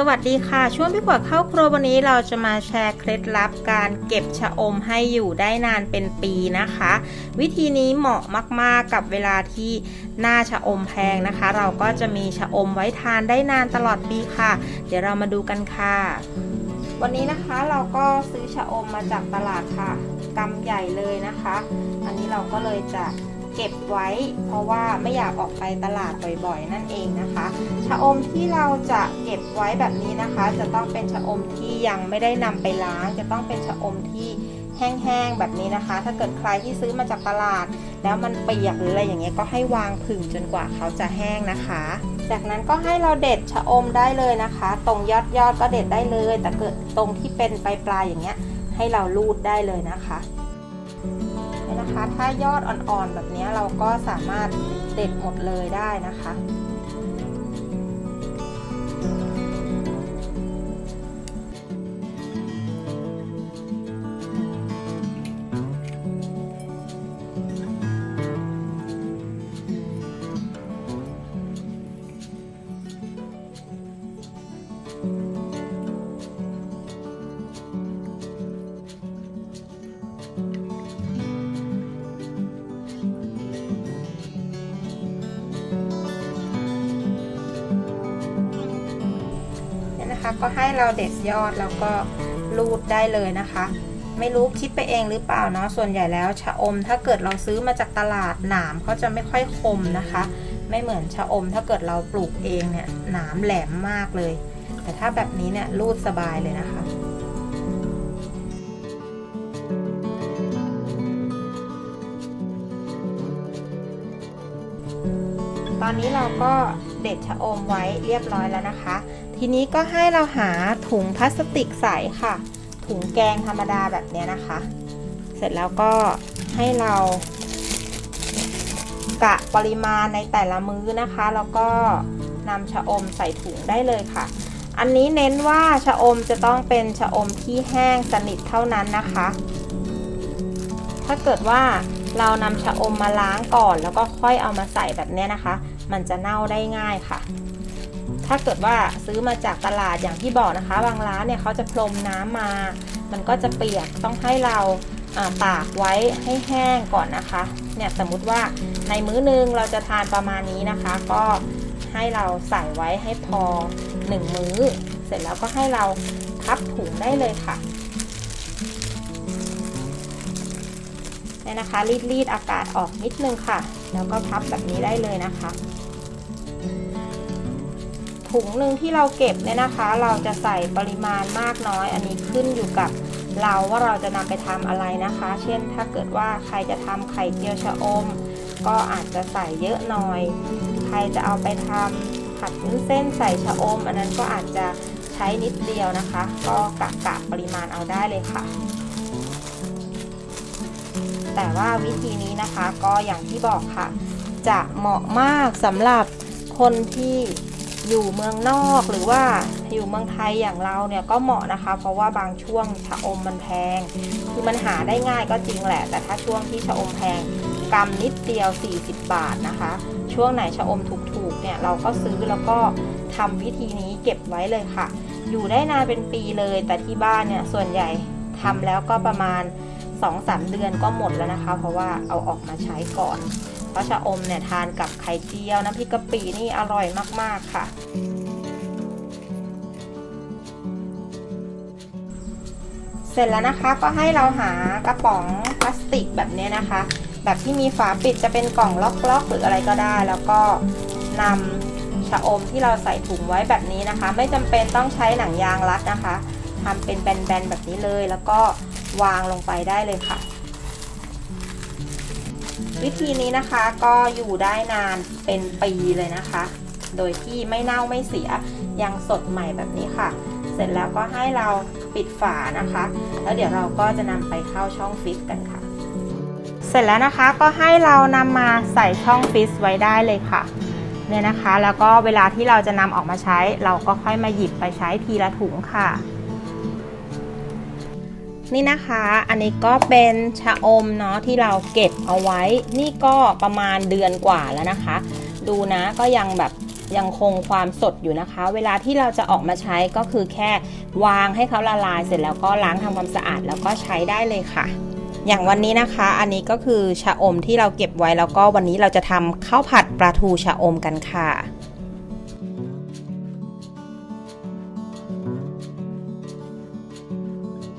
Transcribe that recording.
สวัสดีค่ะ ช่วงพี่ขวดเข้าครัววันนี้เราจะมาแชร์เคล็ดลับการเก็บชะอมให้อยู่ได้นานเป็นปีนะคะ วิธีนี้เหมาะมากๆกับเวลาที่หน้าชะอมแพงนะคะ เราก็จะมีชะอมไว้ทานได้นานตลอดปีค่ะ เดี๋ยวเรามาดูกันค่ะ วันนี้นะคะเราก็ซื้อชะอมมาจากตลาดค่ะกำใหญ่เลยนะคะ อันนี้เราก็เลยจะ เก็บไว้ เพราะว่าไม่อยากออกไปตลาดบ่อยๆ นั่นเองนะคะชะอมที่เราจะเก็บไว้แบบนี้นะคะ จะต้องเป็นชะอมที่ยังไม่ได้นำไปล้าง จะต้องเป็นชะอมที่แห้งๆแบบนี้นะคะ ถ้าเกิดใครที่ซื้อมาจากตลาด แล้วมันเปียกหรืออะไรอย่างเงี้ยก็ให้วางผึ่งจนกว่าเขาจะแห้งนะคะ จากนั้นก็ให้เราเด็ดชะอมได้เลยนะคะ ตรงยอดยอดก็เด็ดได้เลย แต่เกิดตรงที่เป็นปลายปลายอย่างเงี้ยให้เราลูดได้เลยนะคะ นะคะ ถ้ายอดอ่อนๆแบบนี้เราก็สามารถเด็ดหมดเลยได้นะคะ นะคะ ก็ให้เราเด็ดยอดแล้วก็รูดได้เลยนะคะ ไม่รู้คิดไปเองหรือเปล่าเนาะส่วนใหญ่แล้วชะอม ถ้าเกิดเราซื้อมาจากตลาดหนามเขาจะไม่ค่อยคมนะคะ ไม่เหมือนชะอม ถ้าเกิดเราปลูกเองเนี่ยหนามแหลมมากเลย แต่ถ้าแบบนี้เนี่ยรูดสบายเลยนะคะตอนนี้เราก็ เด็ดชะอมไว้เรียบร้อยแล้วนะคะ ทีนี้ก็ให้เราหาถุงพลาสติกใสค่ะ ถุงแกงธรรมดาแบบเนี้ยนะคะ เสร็จแล้วก็ให้เรากะปริมาณในแต่ละมื้อนะคะ แล้วก็นำชะอมใส่ถุงได้เลยค่ะ อันนี้เน้นว่าชะอมจะต้องเป็นชะอมที่แห้งสนิทเท่านั้นนะคะ ถ้าเกิดว่าเรานำชะอมมาล้างก่อน แล้วก็ค่อยเอามาใส่แบบเนี้ยนะคะ มันจะเน่าได้ง่ายค่ะ ถ้าเกิดว่าซื้อมาจากตลาดอย่างที่บอกนะคะ บางร้านเนี่ยเขาจะพรมน้ำมา มันก็จะเปียกต้องให้เราตากไว้ให้แห้งก่อนนะคะ เนี่ยสมมุติว่าในมื้อนึงเราจะทานประมาณนี้นะคะ ก็ให้เราใส่ไว้ให้พอ 1 มื้อ เสร็จแล้วก็ให้เราพับถุงได้เลยค่ะเนี่ยนะคะรีดรีดๆอากาศออกนิดนึงค่ะ แล้วก็พับแบบนี้ได้เลยนะคะ ถุงหนึ่งที่เราเก็บเนี่ยนะคะ เราจะใส่ปริมาณมากน้อย อันนี้ขึ้นอยู่กับเราว่าเราจะนำไปทำอะไรนะคะ เช่นถ้าเกิดว่าใครจะทำไข่เจียวชะอม ก็อาจจะใส่เยอะหน่อย ใครจะเอาไปทำผัดวุ้นเส้นใส่ชะอม อันนั้นก็อาจจะใช้นิดเดียวนะคะ ก็กะกะปริมาณเอาได้เลยค่ะ แต่ว่าวิธีนี้นะคะก็อย่างที่บอกค่ะ จะเหมาะมากสำหรับคนที่ อยู่เมืองนอกหรือว่าอยู่เมืองไทยอย่างเราเนี่ยก็เหมาะนะคะ เพราะว่าบางช่วงชะอมมันแพง คือมันหาได้ง่ายก็จริงแหละ แต่ถ้าช่วงที่ชะอมแพงกำนิดเดียว 40 บาทนะคะ ช่วงไหนชะอมถูกๆเนี่ยเราก็ซื้อแล้วก็ทำวิธีนี้เก็บไว้เลยค่ะ อยู่ได้นานเป็นปีเลย แต่ที่บ้านเนี่ยส่วนใหญ่ทำแล้วก็ประมาณ 2-3 เดือนก็หมดแล้วนะคะ เพราะว่าเอาออกมาใช้ก่อน เพราะชะอมเนี่ยทานกับไข่เจียวน้ำพริกกะปินี่อร่อยมากๆค่ะ เสร็จแล้วนะคะก็ให้เราหากระป๋องพลาสติกแบบนี้นะคะ แบบที่มีฝาปิดจะเป็นกล่องล็อกๆ หรืออะไรก็ได้ แล้วก็นำชะอมที่เราใส่ถุงไว้แบบนี้นะคะ ไม่จำเป็นต้องใช้หนังยางรัดนะคะทำเป็นแบนๆแบบนี้เลย แล้วก็วางลงไปได้เลยค่ะ วิธีนี้นะคะก็อยู่ได้นานเป็นปีเลยนะคะ โดยที่ไม่เน่าไม่เสียยังสดใหม่แบบนี้ค่ะ เสร็จแล้วก็ให้เราปิดฝานะคะ แล้วเดี๋ยวเราก็จะนำไปเข้าช่องฟิตกันค่ะ เสร็จแล้วนะคะก็ให้เรานำมาใส่ช่องฟิตไว้ได้เลยค่ะเนี่ยนะคะ แล้วก็เวลาที่เราจะนำออกมาใช้ เราก็ค่อยมาหยิบไปใช้ทีละถุงค่ะ นี่นะคะ อันนี้ก็เป็นชะอมเนาะที่เราเก็บเอาไว้ นี่ก็ประมาณเดือนกว่าแล้วนะคะ ดูนะก็ยังแบบยังคงความสดอยู่นะคะ เวลาที่เราจะออกมาใช้ก็คือแค่วางให้เขาละลายเสร็จแล้วก็ล้างทำความสะอาดแล้วก็ใช้ได้เลยค่ะ อย่างวันนี้นะคะ อันนี้ก็คือชะอมที่เราเก็บไว้แล้วก็วันนี้เราจะทำข้าวผัดปลาทูชะอมกันค่ะ